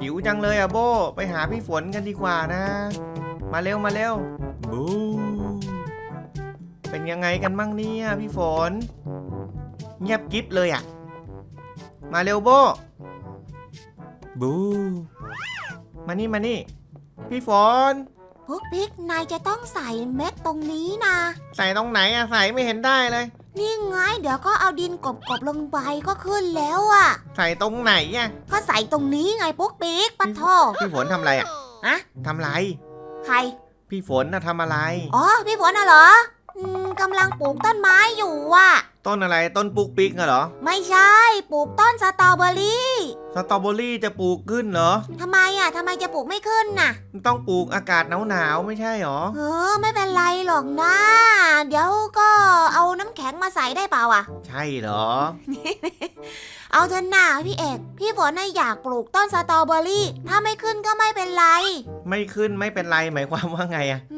หิวจังเลยอะโบ ไปหาพี่ฝนกันดีกว่านะ มาเร็วมาเร็วบูเป็นยังไงกันมั่งเนี่ยพี่ฝน เงียบกิ๊บเลยอะมาเร็วโบ บู มานี่มานี่ พี่ฝน พวกบิ๊กนายจะต้องใส่เม็ดตรงนี้นะ ใส่ตรงไหนอะใส่ไม่เห็นได้เลย นี่ไงเดี๋ยวก็เอาดินกบๆลงไปก็ขึ้นแล้วอะ ใส่ตรงไหนอะก็ใส่ตรงนี้ไงปุ๊กปิ๊กปะโทพี่ฝนทำอะไรอะอะทำอะไร ใคร พี่ฝนน่ะทำอะไร อ๋อ พี่ฝนน่ะเหรออืมกำลังปลูกต้นไม้อยู่อะ ต้นอะไรต้นปุกปิกอะเหรอ ไม่ใช่ ปลูกต้นสตรอเบอรี่สตรอเบอรี่จะปลูกขึ้นเหรอ ทำไมอะทำไมจะปลูกไม่ขึ้นน่ะ ต้องปลูกอากาศหนาวๆไม่ใช่เหรอ เออ ไม่เป็นไรหรอกนะ เดี๋ยวก็เอาน้ำแข็งมาใส่ได้เปล่าอะ ใช่เหรอ เอาเถอะหน่าพี่เอก พี่ฝนน่ะอยากปลูกต้นสตรอเบอรี่ ถ้าไม่ขึ้นก็ไม่เป็นไร ไม่ขึ้นไม่เป็นไรหมายความว่าไงอะอืมถ้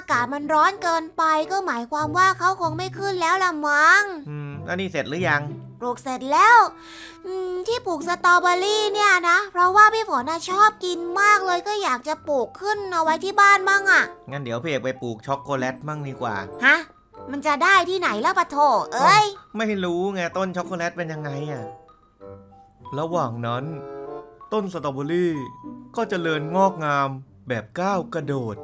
าอากาศมันร้อนเกินไปก็หมายความว่าเขาคงไม่ขึ้นแล้วละมั้งอืมแล้วนี่เสร็จหรือยัง ปลูกเสร็จแล้วอืมที่ปลูกสตรอเบอรี่เนี่ยนะ เพราะว่าพี่ฝนน่ะชอบกินมากเลยก็อยากจะปลูกขึ้นเอาไว้ที่บ้านบ้างอะงั้นเดี๋ยวพี่เอกไปปลูกช็อกโกแลตมั่งดีกว่า ฮะ มันจะได้ที่ไหนแล้วปะโถเอ้ย ไม่รู้ไงต้นช็อกโกแลตเป็นยังไงอะระหว่างนั้น ต้นสตรอเบอรี่ก็จเจริญงอกงามแบบก้าวกระโดด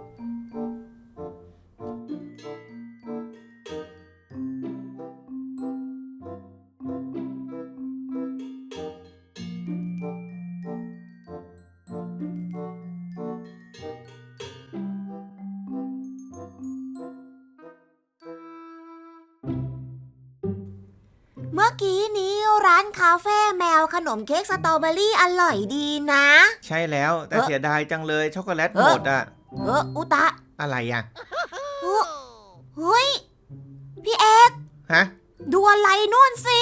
กี้นี้ร้านคาเฟ่แมวขนมเค้กสตรอเบอรี่อร่อยดีนะ ใช่แล้วแต่เอ้อเสียดายจังเลยช็อกโกแลตเอ้หอมดอะเอออุตะอะไรอะเฮ้ยเฮ้ยพี่เอกฮะดูอะไรนู่นสิ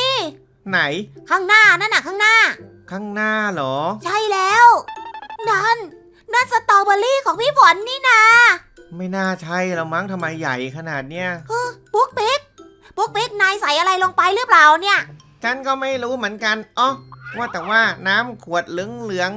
ไหน ข้างหน้านั่นน่ะข้างหน้า ข้างหน้าเหรอ ใช่แล้ว นั่น นั่นสตรอเบอรี่ของพี่ฝนนี่นะไม่น่าใช่แล้วมั้งทำไมใหญ่ขนาดเนี้ยปุ๊กปิ๊ก ปุ๊กปิ๊กนายใส่อะไรลงไปหรือเปล่าเนี่ย ฉันก็ไม่รู้เหมือนกันอ๋อว่าแต่ว่าน้ำขวดเหลือง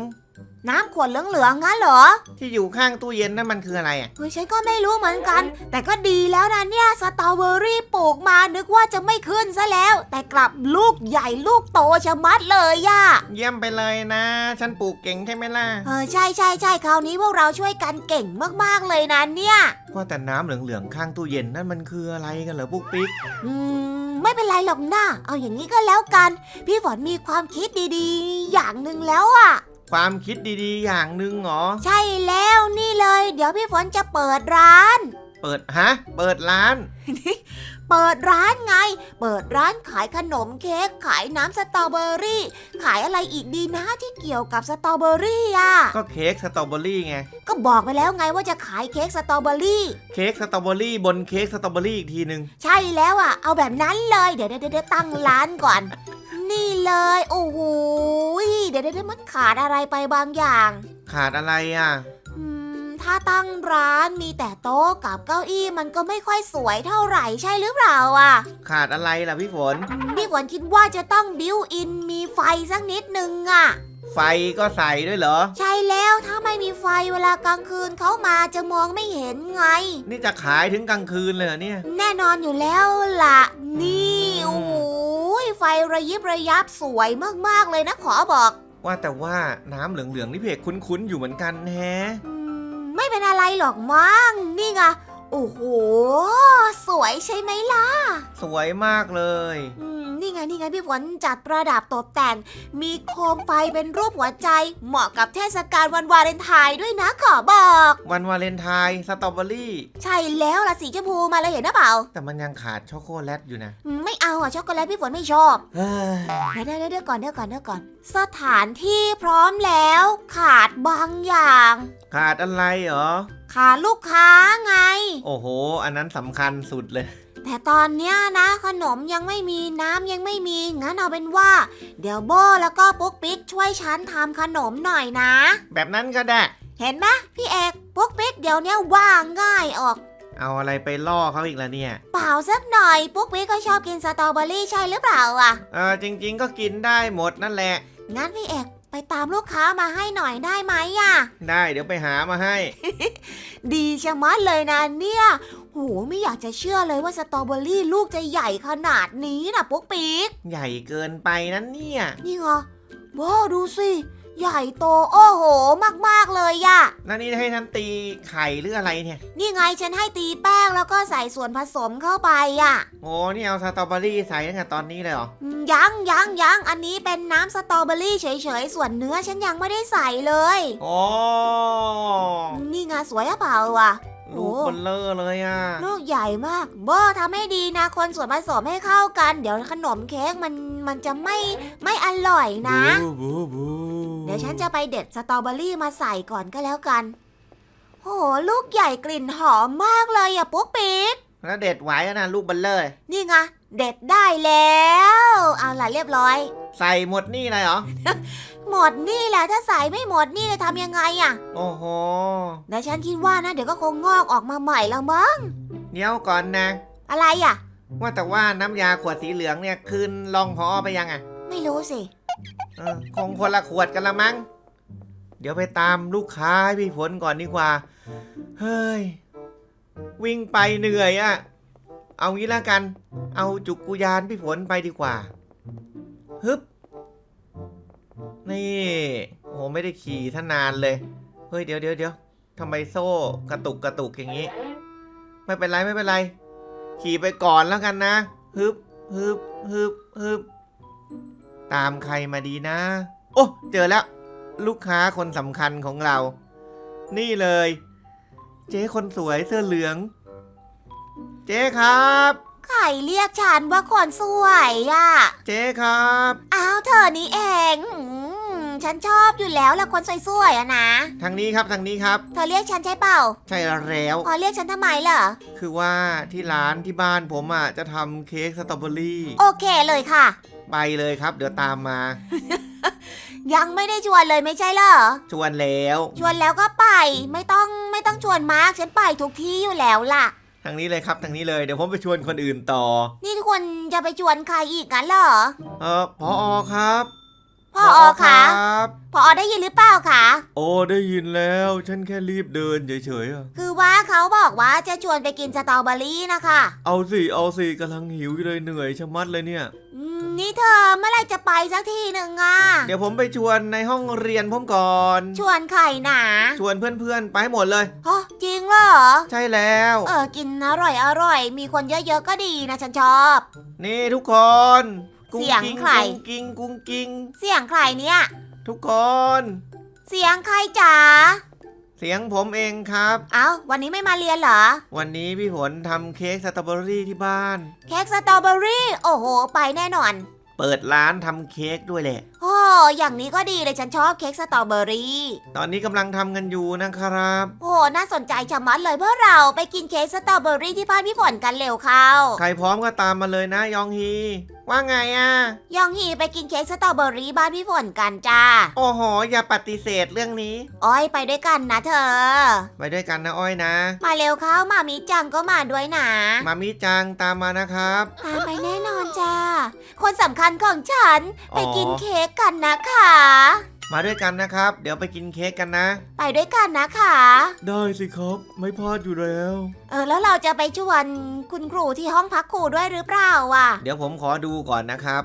น้ำขวดเหลืองๆงั้นเหรอๆที่อยู่ข้างตู้เย็นนั่นมันคืออะไรอะเฮ้ยฉันก็ไม่รู้เหมือนกัน แต่ก็ดีแล้วนะเนี่ยสตรอเบอรี่ปลูกมานึกว่าจะไม่ขึ้นซะแล้ว แต่กลับลูกใหญ่ลูกโตชะมัดเลยย่ะเยี่ยมไปเลยนะ ฉันปลูกเก่งใช่ไหมล่ะเออใช่ใช่ใช่คราวนี้พวกเราช่วยกันเก่งมากๆเลยนะเนี่ยว่าแต่น้ำเหลืองๆข้างตู้เย็นนั่นมันคืออะไรกันเหรอปุ๊กปิ๊กอืมไม่เป็นไรหรอกนะเอาอย่างนี้ก็แล้วกัน พี่ฝนมีความคิดดีๆ อย่างหนึ่งแล้วอะ ความคิดดีๆ อย่างหนึ่งเหรอ ใช่แล้วนี่เลย เดี๋ยวพี่ฝนจะเปิดร้าน เปิดฮะ เปิดร้าน เปิดร้านไง เปิดร้านขายขนมเค้กขายน้ำสตรอเบอรี่ ขายอะไรอีกดีนะที่เกี่ยวกับสตรอเบอรี่อะ ก็เค้กสตรอเบอรี่ไง ก็บอกไปแล้วไงว่าจะขายเค้กสตรอเบอรี่ เค้กสตรอเบอรี่บนเค้กสตรอเบอรี่อีกทีหนึ่งใช่แล้วอะ เอาแบบนั้นเลย เดี๋ยวเดี๋ยวเดี๋ยวตั้งร้านก่อน นี่เลย โอ้โหยเดี๋ยวเดี๋ยวเดี๋ยวมันขาดอะไรไปบางอย่างขาดอะไรอะอืมถ้าตั้งร้านมีแต่โต๊ะกับเก้าอี้มันก็ไม่ค่อยสวยเท่าไหร่ใช่หรือเปล่าอะขาดอะไรล่ะพี่ฝน อืมพี่ฝนคิดว่าจะต้องบิวอินมีไฟสักนิดนึงอะ ไฟก็ใส่ด้วยเหรอ ใช่แล้วถ้าไม่มีไฟเวลากลางคืนเขามาจะมองไม่เห็นไง นี่จะขายถึงกลางคืนเลยเหรอเนี่ย แน่นอนอยู่แล้วล่ะ นี่โอ้โห ไฟระยิบระยับสวยมากๆเลยนะขอบอกว่าแต่ว่าน้ำเหลืองๆนี่เพจคุ้นๆอยู่เหมือนกันแฮะ อืมไม่เป็นอะไรหรอกมั้งนี่ไง โอ้โห สวยใช่ไหมล่ะ สวยมากเลย อืม นี่ไง นี่ไงพี่ฝนจัดประดับตกแต่ง มีโคมไฟเป็นรูปหัวใจ เหมาะกับเทศกาลวันวาเลนไทน์ด้วยนะขอบอก วันวาเลนไทน์สตรอเบอรี่ ใช่แล้วล่ะสีชมพูมาเลยเห็นหรือเปล่า แต่มันยังขาดช็อกโกแลตอยู่นะอืมไม่เอาอะช็อกโกแลตพี่ฝนไม่ชอบ เฮ้ยเดี๋ยวเดี๋ยวเดี๋ยวก่อนเดี๋ยวก่อนเดี๋ยวก่อน สถานที่พร้อมแล้ว ขาดบางอย่าง ขาดอะไรเหรอ ขาดลูกค้าไง โอ้โห อันนั้นสำคัญสุดเลย แต่ตอนเนี้ยนะ ขนมยังไม่มีน้ำยังไม่มีงั้นเอาเป็นว่า เดี๋ยวโบแล้วก็ปุ๊กปิ๊กช่วยฉันทำขนมหน่อยนะ แบบนั้นก็ได้ เห็นไหมพี่เอกปุ๊กปิ๊กเดี๋ยวเนี้ยว่างง่ายออก เอาอะไรไปล่อเขาอีกแล้วเนี่ย เปล่าสักหน่อยปุ๊กปิ๊กก็ชอบกินสตรอเบอรี่ใช่หรือเปล่าอะ เออจริง ๆ ก็กินได้หมดนั่นแหละ งั้นพี่เอก ไปตามลูกค้ามาให้หน่อยได้ไหมอะได้เดี๋ยวไปหามาให้ ดีชะมัดเลยนะเนี่ย โหไม่อยากจะเชื่อเลยว่าสตรอเบอรี่ลูกจะใหญ่ขนาดนี้นะปุ๊กปิ๊ก ใหญ่เกินไปนั้นเนี่ย นี่ไงว้าวดูสิ ใหญ่โตโอ้โหมากๆเลยอะนั่นนี่ให้ท่านตีไข่หรืออะไรเนี่ย นี่ไงฉันให้ตีแป้งแล้วก็ใส่ส่วนผสมเข้าไปอะโอ้นี่เอาสตรอเบอรี่ใส่ตั้งแต่ตอนนี้เลยเหรอ อืมยังยังยังอันนี้เป็นน้ำสตรอเบอรี่เฉยๆ ส่วนเนื้อฉันยังไม่ได้ใส่เลย โอ้นี่ไงสวยอะเปล่าวะ ลูกเบลเลอร์เลยอะ ลูกใหญ่มากโบทำให้ดีนะ คนส่วนผสมให้เข้ากัน เดี๋ยวขนมเค้กมันมันจะไม่ไม่อร่อยนะ บูบูบู เดี๋ยวฉันจะไปเด็ดสตรอเบอรี่มาใส่ก่อนก็แล้วกัน โห ลูกใหญ่กลิ่นหอมมากเลยอะปุ๊กปิ๊ก แล้วเด็ดไหวอะนะลูกเบลเลอร์นี่ไงเด็ดได้แล้ว เอาล่ะเรียบร้อย ใส่หมดนี่เลยเหรอ หมดนี่แหละถ้าใส่ไม่หมดนี่จะทำยังไงอะโอ้โห แต่ฉันคิดว่านะเดี๋ยวก็คงงอกออกมาใหม่แล้วมั้ง เดี๋ยวก่อนนะ อะไรอะว่าแต่ว่าน้ำยาขวดสีเหลืองเนี่ยคืนลองพอไปยังอะไม่รู้สิ เออคงคนละขวดกันละมั้ง เดี๋ยวไปตามลูกค้าให้พี่ฝนก่อนดีกว่า เฮ้ย วิ่งไปเหนื่อยอะเอางี้ละกัน เอาจุกกุยานพี่ฝนไปดีกว่า ฮึบ นี่ โอ้โหไม่ได้ขี่ท่านานเลย เฮ้ย เดี๋ยวเดี๋ยวเดี๋ยวทำไมโซ่กระตุกกระตุกอย่างนี้ ไม่เป็นไรไม่เป็นไร ขี่ไปก่อนแล้วกันนะ ฮึบฮึบฮึบฮึบ ตามใครมาดีนะ โอ้ เจอแล้ว ลูกค้าคนสำคัญของเรา นี่เลย เจ๊คนสวยเสื้อเหลือง เจ๊ครับ ใครเรียกฉันว่าคนสวยอะเจ๊ครับ อ้าวเธอนี่เองอืม ฉันชอบอยู่แล้วละคนสวยๆอะนะ ทางนี้ครับทางนี้ครับ เธอเรียกฉันใช่เปล่าใช่แล้ว พอเรียกฉันทำไมเหรอ คือว่าที่ร้านที่บ้านผมอะจะทำเค้กสตรอเบอรี่โอเคเลยค่ะ ไปเลยครับ เดี๋ยวตามมา ยังไม่ได้ชวนเลยไม่ใช่เหรอ ชวนแล้ว ชวนแล้วก็ไป ไม่ต้องไม่ต้องชวนมากฉันไปทุกที่อยู่แล้วล่ะ ทางนี้เลยครับทางนี้เลยเดี๋ยวผมไปชวนคนอื่นต่อ นี่ทุกคนจะไปชวนใครอีกงั้นเหรอ เออพอครับ พ่ออคะครับพออได้ยินหรือเปล่าคะโอ้ได้ยินแล้วฉันแค่รีบเดินเฉยๆอะคือว่าเขาบอกว่าจะชวนไปกินสตรอเบอรี่นะคะเอาสิเอาสิกำลังหิวอยู่เลยเหนื่อยชะมัดเลยเนี่ย อืมนี่เธอเมื่อไหรจะไปสักทีหนึ่งอะเดี๋ยวผมไปชวนในห้องเรียนผมก่อน ชวนใครหนาชวนเพื่อนๆ ไปให้หมดเลย ฮะจริงเหรอใช่แล้ว เออกินอร่อยอร่อย มีคนเยอะๆก็ดีนะฉันชอบ นี่ทุกคน กุ้เสียงกิ้ใคร กุ้งกิ้งกุ้งกิ้งเสียงใครเนี่ย ทุกคน เสียงใครจ๋า เสียงผมเองครับ เอ้า วันนี้ไม่มาเรียนเหรอ วันนี้พี่ฝนทำเค้กสตรอเบอรี่ที่บ้าน เค้กสตรอเบอรี่ โอ้โห ไปแน่นอน เปิดร้านทำเค้กด้วยแหละโอ้อย่างนี้ก็ดีเลยฉันชอบเค้กสตรอเบอรี่ตอนนี้กำลังทำกันอยู่นะครับ โอ้น่าสนใจชะมัดเลยเพราะเราไปกินเค้กสตรอเบอรี่ที่บ้านพี่ฝนกันเร็วเข้า ใครพร้อมก็ตามมาเลยนะยองฮี ว่าไงอะ ยองฮีไปกินเค้กสตรอเบอรี่บ้านพี่ฝนกันจ้าโอ้โห อย่าปฏิเสธเรื่องนี้ อ้อยไปด้วยกันนะเธอ ไปด้วยกันนะอ้อยนะ มาเร็วเข้ามามีจังก็มาด้วยนะ มามิจังตามมานะครับ ตามไปแน่นอนจ้า คนสำคัญของฉันอ๋อไปกินเค้กกันนะคะ มาด้วยกันนะครับ เดี๋ยวไปกินเค้กกันนะ ไปด้วยกันนะคะ ได้สิครับ ไม่พลาดอยู่แล้ว เออแล้วเราจะไปชวนคุณครูที่ห้องพักครูด้วยหรือเปล่าวะเดี๋ยวผมขอดูก่อนนะครับ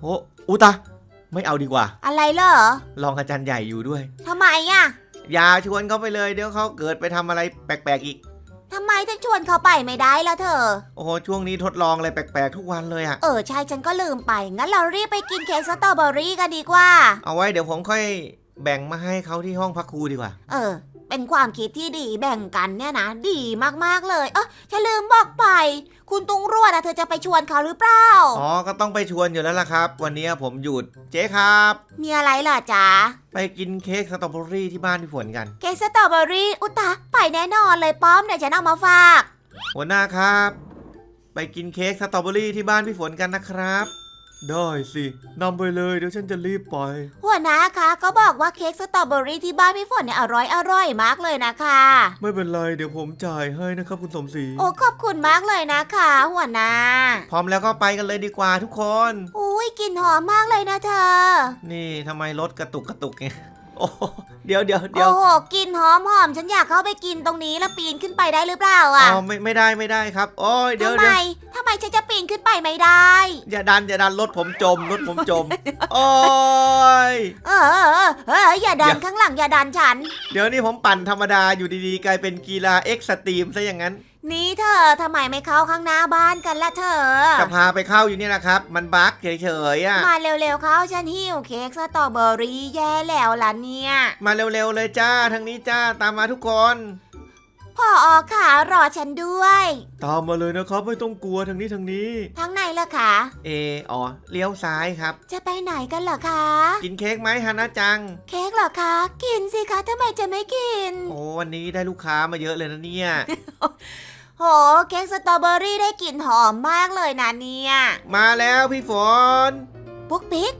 โอ้อุตะไม่เอาดีกว่า อะไรเหรอลองอาจารย์ใหญ่อยู่ด้วย ทำไมอะ อย่าชวนเขาไปเลยเดี๋ยวเขาเกิดไปทำอะไรแปลกๆอีก ทำไมถึงชวนเขาไปไม่ได้ล่ะเธอ โอ้โหช่วงนี้ทดลองอะไรแปลกๆทุกวันเลยอะเออใช่ฉันก็ลืมไป งั้นเรารีบไปกินเค้กสตรอเบอรี่กันดีกว่า เอาไว้เดี๋ยวผมค่อยแบ่งมาให้เขาที่ห้องพักครูดีกว่า เออ เป็นความคิดที่ดีแบ่งกันเนี่ยนะ ดีมากๆเลย เออฉันลืมบอกไป คุณตุงรวดอะเธอจะไปชวนเขาหรือเปล่า อ๋อ ก็ต้องไปชวนอยู่แล้วล่ะครับ วันนี้ผมหยุดเจ๊ครับ มีอะไรล่ะจ๊ะ ไปกินเค้กสตรอเบอรี่ที่บ้านพี่ฝนกัน เค้กสตรอเบอรี่อุยตะไปแน่นอนเลยป้อมเดี๋ยวฉันเอามาฝาก หัวหน้าครับ ไปกินเค้กสตรอเบอรี่ที่บ้านพี่ฝนกันนะครับ ได้สินำไปเลยเดี๋ยวฉันจะรีบไป หัวหน้าคะก็บอกว่าเค้กสตรอเบอรี่ที่บ้านพี่ฝนเนี่ยอร่อยอร่อยมากเลยนะคะ ไม่เป็นไรเดี๋ยวผมจ่ายให้นะครับคุณสมศรีโอ้ขอบคุณมากเลยนะคะ หัวหน้า พร้อมแล้วก็ไปกันเลยดีกว่าทุกคน อุ้ยกลิ่นหอมมากเลยนะเธอ นี่ทำไมรถกระตุกกระตุกไง โอ้โหเดี๋ยวเดี๋ยวเดี๋ยวโอ้โหกลิ่นหอมหอมฉันอยากเข้าไปกินตรงนี้แล้วปีนขึ้นไปได้หรือเปล่าอ๋อะอไม่ไม่ได้ไม่ได้ครับโอ้ยเดี๋ยวทำไมเดี๋ยวทำไมฉันจะปีนขึ้นไปไม่ได้ อย่าดันอย่าดันรถผมจมรถผมจมโอ้ย เออเออเออเอออย่าดัเดี๋นยว ข้างหลังอย่าดันฉัน เดี๋ยวนี่ผมปั่นธรรมดาอยู่ดีๆ กลายเป็นกีฬาเอ็กซ์ตรีมซะอย่างนั้น นี่เธอทำไมไม่เข้าข้างหน้าบ้านกันละเธอ จะพาไปเข้าอยู่นี่แหละครับ มันบั๊กเฉยๆอะ มาเร็วๆเข้าฉันหิวเค้กสตรอเบอรี่แย่แล้วล่ะเนี่ย มาเร็วๆเลยจ้าทางนี้จ้าตามมาทุกคนพ่ออขารอฉันด้วย ตามมาเลยนะครับไม่ต้องกลัวทางนี้ทางนี้ทางไหนล่ะคะเออ๋อเลี้ยวซ้ายครับ จะไปไหนกันเหรอคะ กินเค้กไหมฮานะจัง เค้กเหรอคะ กินสิคะทำไมจะไม่กิน โอ้วันนี้ได้ลูกค้ามาเยอะเลยนะเนี่ย โห เค้กสตรอเบอรี่ได้กลิ่นหอมมากเลยนะเนี่ย มาแล้วพี่ฝน ปุ๊กปิ๊ก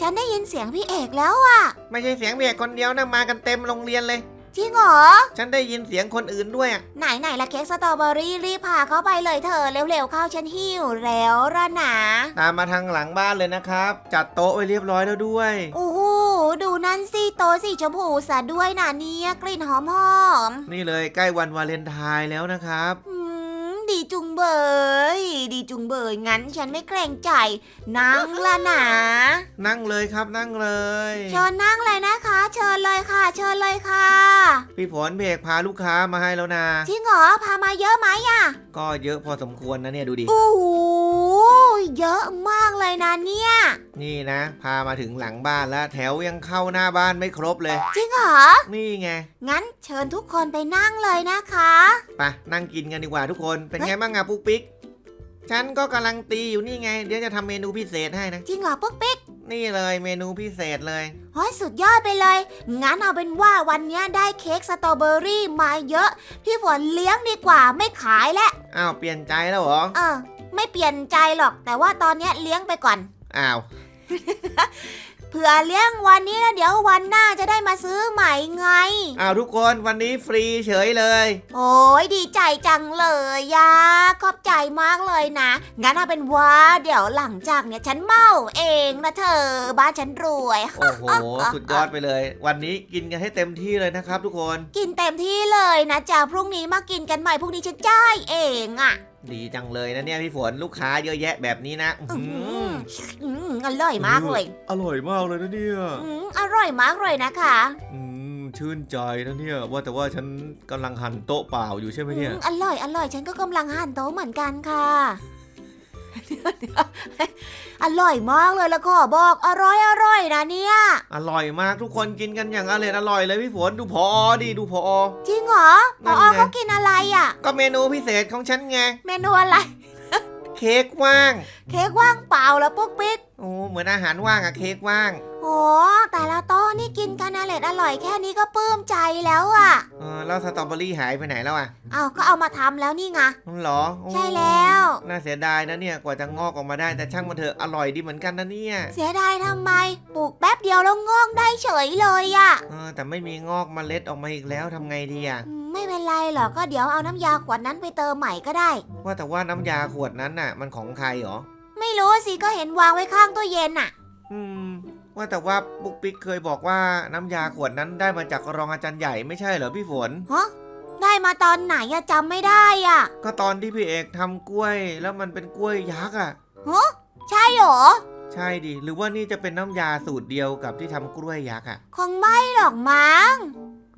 ฉันได้ยินเสียงพี่เอกแล้วอะไม่ใช่เสียงเบียกคนเดียวนะมากันเต็มโรงเรียนเลย จริงเหรอ ฉันได้ยินเสียงคนอื่นด้วยอะไหนไหนละเค้กสตรอเบอรี่รีบพาเข้าไปเลยเธอเร็วๆเข้าฉันหิวแล้วระหนา ตามมาทางหลังบ้านเลยนะครับ จัดโต๊ะไว้เรียบร้อยแล้วด้วย โอ้โหดูนั่น สิโตะสีชมพูซะด้วยนะเนี่ยกลิ่นหอมๆนี่เลยใกล้วันวาเลนไทน์แล้วนะครับ อืมดีจุงเบย ดีจุงเบยงั้นฉันไม่เกรงใจ นั่งละหนานั่งเลยครับนั่งเลยเชิญนั่งเลยนะคะ เชิญเลยค่ะ เชิญเลยค่ะพี่ฝนเพกพาลูกค้ามาให้แล้วนะจริงเหรอพามาเยอะไหมอะ ก็เยอะพอสมควรนะเนี่ยดูดิ โอ้โห เยอะมากเลยนะเนี่ย นี่นะ พามาถึงหลังบ้านแล้ว แถวยังเข้าหน้าบ้านไม่ครบเลย จริงเหรอ นี่ไง งั้นเชิญทุกคนไปนั่งเลยนะคะ ไปนั่งกินกันดีกว่าทุกคน เป็นไงบ้างอะปุ๊กปิ๊ก ฉันก็กำลังตีอยู่นี่ไง เดี๋ยวจะทำเมนูพิเศษให้นะ จริงเหรอปุ๊กปิ๊กนี่เลยเมนูพิเศษเลย โอ้ยสุดยอดไปเลย งั้นเอาเป็นว่าวันเนี้ยได้เค้กสตรอเบอรี่มาเยอะ พี่ฝนเลี้ยงดีกว่าไม่ขายแล้ว อ้าวเปลี่ยนใจแล้วเหรอ เออ ไม่เปลี่ยนใจหรอก แต่ว่าตอนเนี้ยเลี้ยงไปก่อน อ้าว เผื่อเลี้ยงวันนี้แล้วเดี๋ยววันหน้าจะได้มาซื้อใหม่ไง อ้าวทุกคนวันนี้ฟรีเฉยเลย โอ้ยดีใจจังเลยยาขอบใจมากเลยนะ งั้นเอาเป็นว่าเดี๋ยวหลังจากเนี่ยฉันเมาเองนะเธอ บ้านฉันรวย โอ้โห สุดยอดไปเลย วันนี้กินกันให้เต็มที่เลยนะครับ ทุกคน กินเต็มที่เลยนะจ๊ะพรุ่งนี้มากินกันใหม่พรุ่งนี้ฉันจ่ายเองอะ่ะดีจังเลยนะเนี่ยพี่ฝนลูกค้าเยอะแยะแบบนี้นะอื้อหืออืมอร่อยมากเลยอร่อยมากเลยนะเนี่ยอืมอร่อยมากเลยนะคะอืมชื่นใจนะเนี่ยว่าแต่ว่าฉันกำลังหั่นโต๊ะเปล่าอยู่ใช่ไหมเนี่ย อืมอร่อยอร่อย ฉันก็กำลังหั่นโต๊ะเหมือนกันค่ะอร่อยมากเลยแล้วก็บอกอร่อยอร่อยนะเนี่ย อร่อยมากทุกคนกินกันอย่างอร่อยอร่อยเลยพี่ฝนดูพอดิดูพอ จริงเหรอพนั่อนไง เขากินอะไรอะ ก็เมนูพิเศษของฉันไง เมนูอะไร เค้กว่าง เค้กว่างเปล่าแล้วปุ๊กปิ๊ก โอ้เหมือนอาหารว่างอะเค้กว่าง โอ้แต่ละโต๊ะนี่กินกันอร่อยอร่อยแค่นี้ก็ปลื้มใจแล้วอะเออแล้วสตรอเบอรี่หายไปไหนแล้วอะเอาก็เอามาทำแล้วนี่ไงนั่นเหรอโอ้ใช่แล้ว น่าเสียดายนะเนี่ยกว่าจะงอกออกมาได้แต่ช่างมันเถอะอร่อยดีเหมือนกันนะเนี่ยเสียดายทำไมปลูกแป๊บเดียวแล้วงอกได้เฉยเลยอะเออแต่ไม่มีงอกเมล็ดออกมาอีกแล้วทำไงดีอะอืมไม่เป็นไรหรอกก็เดี๋ยวเอาน้ำยาขวดนั้นไปเติมใหม่ก็ได้ ว่าแต่ว่าน้ำยาขวดนั้นน่ะ มันของใครเหรอไม่รู้สิก็เห็นวางไว้ข้างตู้เย็นน่ะ อืม ว่าแต่ว่าปุ๊กปิ๊กเคยบอกว่าน้ำยาขวดนั้นได้มาจากรองอาจารย์ใหญ่ไม่ใช่เหรอพี่ฝน ฮะได้มาตอนไหนอะจำไม่ได้อะก็ตอนที่พี่เอกทำกล้วย แล้วมันเป็นกล้วยยักษ์อะฮะใช่เหรอ ใช่ดิ หรือว่านี่จะเป็นน้ำยาสูตรเดียวกับที่ทำกล้วยยักษ์อะคงไม่หรอกมั้ง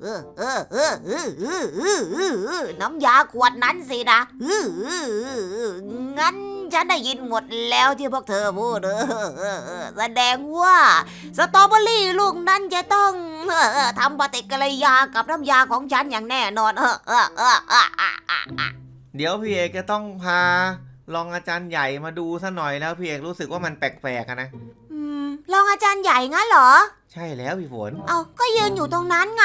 เออเออเออเออเออเออเออน้ำยาขวดนั้นสินะเอองั้น ฉันได้ยินหมดแล้วที่พวกเธอพูดเออเออเออแสดงว่าสตรอเบอรี่ลูกนั้นจะต้องเออเออทำปฏิกิริยากับน้ำยาของฉันอย่างแน่นอนเออเออเออเออเออเออเดี๋ยวพี่เอกจะต้องพารองอาจารย์ใหญ่มาดูซะหน่อยแล้วพี่เอกรู้สึกว่ามันแปลกๆอะนะ อืมรองอาจารย์ใหญ่งั้นเหรอ ใช่แล้วพี่ฝน เอาก็ยืนอยู่ตรงนั้นไง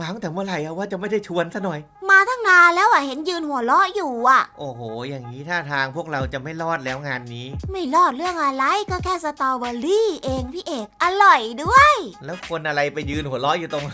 มาตั้งแต่เมื่อไหร่อะว่าจะไม่ได้ชวนซะหน่อย มาตั้งนานแล้วอะเห็นยืนหัวเราะอยู่อะ โอ้โห อย่างนี้ท่าทางพวกเราจะไม่รอดแล้วงานนี้ ไม่รอดเรื่องอะไรก็แค่สตรอเบอรี่เองพี่เอก อร่อยด้วย แล้วคนอะไรไปยืนหัวเราะอยู่ตรง